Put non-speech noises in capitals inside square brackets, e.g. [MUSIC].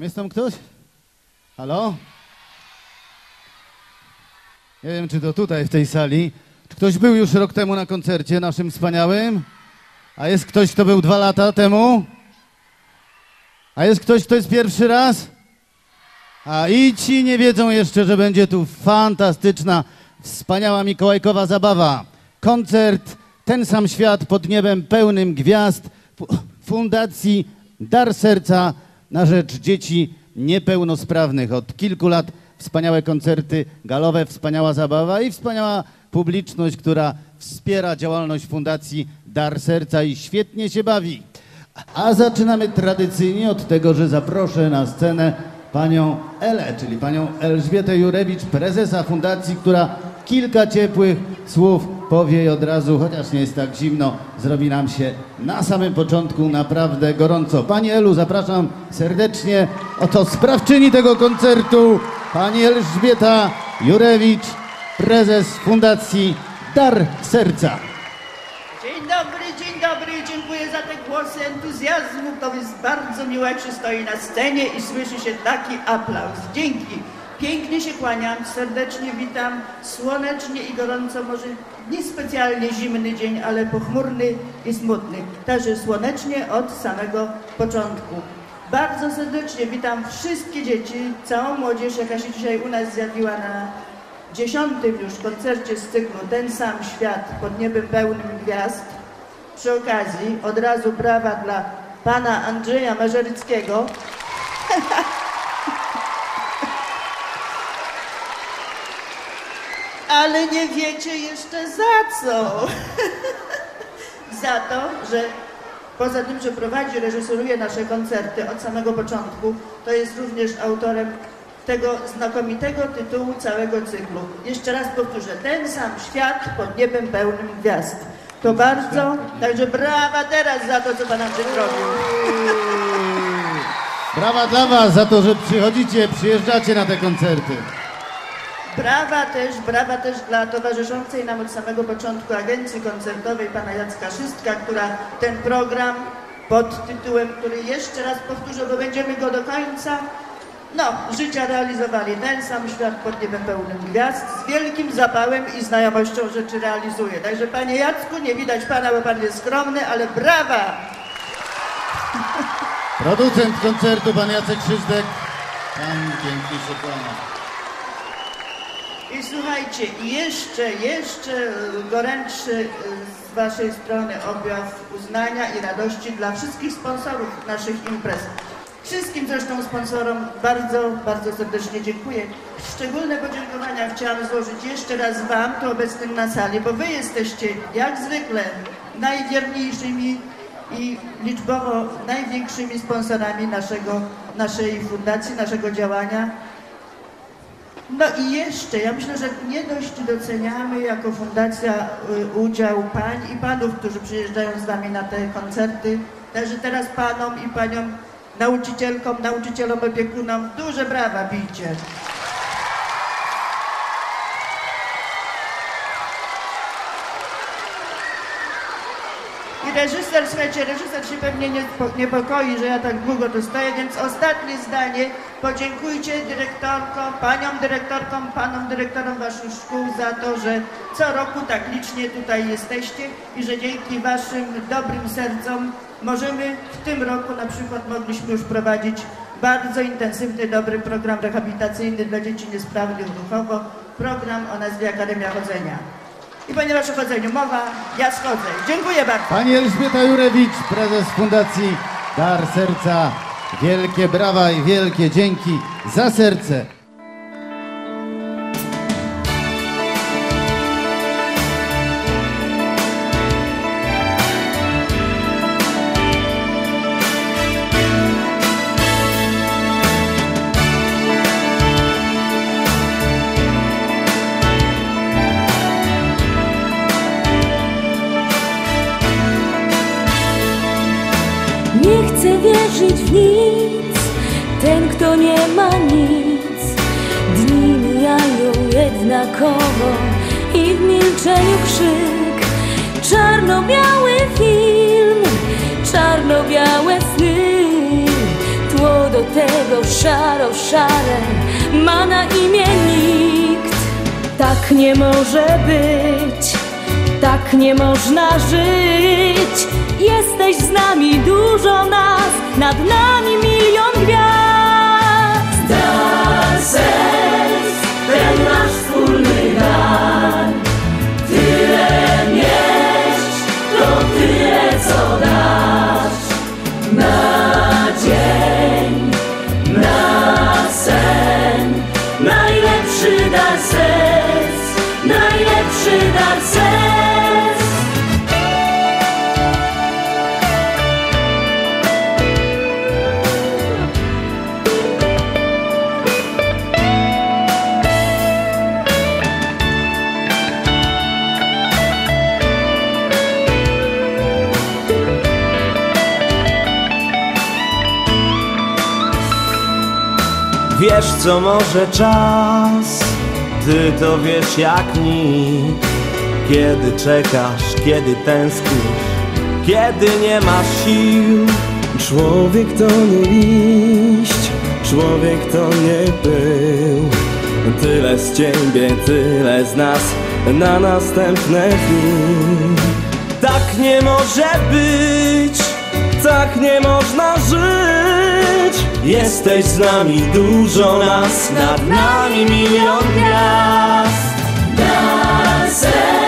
Jest tam ktoś? Halo? Nie wiem, czy to tutaj, w tej sali. Czy ktoś był już rok temu na koncercie naszym wspaniałym? A jest ktoś, kto był dwa lata temu? A jest ktoś, kto jest pierwszy raz? A i ci nie wiedzą jeszcze, że będzie tu fantastyczna, wspaniała mikołajkowa zabawa. Koncert Ten sam świat pod niebem pełnym gwiazd fu- Fundacji Dar Serca na rzecz dzieci niepełnosprawnych. Od kilku lat wspaniałe koncerty galowe, wspaniała zabawa i wspaniała publiczność, która wspiera działalność Fundacji Dar Serca i świetnie się bawi. A zaczynamy tradycyjnie od tego, że zaproszę na scenę panią Elę, czyli panią Elżbietę Jurewicz, prezesa fundacji, która kilka ciepłych słów powie i od razu, chociaż nie jest tak zimno, zrobi nam się na samym początku naprawdę gorąco. Pani Elu, zapraszam serdecznie. Oto sprawczyni tego koncertu, pani Elżbieta Jurewicz, prezes fundacji Dar Serca. Dzień dobry, dzień dobry, dziękuję za te głosy entuzjazmu. To jest bardzo miło, jak się stoi na scenie i słyszy się taki aplauz. Dzięki. Pięknie się kłaniam, serdecznie witam, słonecznie i gorąco, może niespecjalnie zimny dzień, ale pochmurny i smutny. Także słonecznie od samego początku. Bardzo serdecznie witam wszystkie dzieci, całą młodzież, jaka się dzisiaj u nas zjawiła na dziesiątym już koncercie z cyklu Ten sam świat pod niebem pełnym gwiazd. Przy okazji od razu brawa dla pana Andrzeja Marzeryckiego. [LAUGHS] Ale nie wiecie jeszcze za co. [LAUGHS] za to, że poza tym, że prowadzi, reżyseruje nasze koncerty od samego początku, to jest również autorem tego znakomitego tytułu całego cyklu. Jeszcze raz powtórzę, ten sam świat pod niebem pełnym gwiazd. To bardzo, także brawa teraz za to, co Pan Andrzej robił. Brawa dla Was za to, że przychodzicie, przyjeżdżacie na te koncerty. Brawa też, brawa też dla towarzyszącej nam od samego początku agencji koncertowej pana Jacka Szystka, która ten program pod tytułem, który jeszcze raz powtórzę, bo będziemy go do końca no, życia realizowali. Ten sam świat pod niebem pełnym gwiazd z wielkim zapałem i znajomością rzeczy realizuje. Także panie Jacku, nie widać pana, bo pan jest skromny, ale brawa! Producent koncertu, pan Jacek Krzyżdek. Pan. I słuchajcie, jeszcze, jeszcze gorętszy e, z Waszej strony objaw uznania i radości dla wszystkich sponsorów naszych imprez. Wszystkim zresztą sponsorom bardzo, bardzo serdecznie dziękuję. Szczególne podziękowania chciałam złożyć jeszcze raz Wam, tu obecnym na sali, bo Wy jesteście jak zwykle najwierniejszymi i liczbowo największymi sponsorami naszego, naszej fundacji, naszego działania. No i jeszcze, ja myślę, że nie dość doceniamy jako fundacja y, udział pań i panów, którzy przyjeżdżają z nami na te koncerty. Także teraz panom i paniom nauczycielkom, nauczycielom, opiekunom duże brawa bijcie. Reżyser, słuchajcie, reżyser się pewnie nie po- niepokoi, że ja tak długo tu stoję, więc ostatnie zdanie. Podziękujcie dyrektorkom, paniom dyrektorkom, panom dyrektorom waszych szkół za to, że co roku tak licznie tutaj jesteście i że dzięki waszym dobrym sercom możemy w tym roku na przykład mogliśmy już prowadzić bardzo intensywny, dobry program rehabilitacyjny dla dzieci niesprawnych duchowo, program o nazwie Akademia Chodzenia. I ponieważ o chodzeniu mowa, ja schodzę. Dziękuję bardzo. Pani Elżbieta Jurewicz, prezes Fundacji Dar Serca. Wielkie brawa i wielkie dzięki za serce. Wierzyć w nic, ten kto nie ma nic. Dni mijają jednakowo i w milczeniu krzyk. Czarno-biały film, czarno-białe sny. Tło do tego szaro, szare ma na imię nikt. Tak nie może być, tak nie można żyć. Jesteś z nami, dużo nas, nad nami milion gwiazd. Dar Wiesz co może czas, ty to wiesz jak nikt Kiedy czekasz, kiedy tęsknisz, kiedy nie masz sił Człowiek to nie liść, człowiek to nie pył. Tyle z ciebie, tyle z nas na następne dni. Tak nie może być, jesteś z nami dużo nas Nad nami milion gwiazd. Dar serc,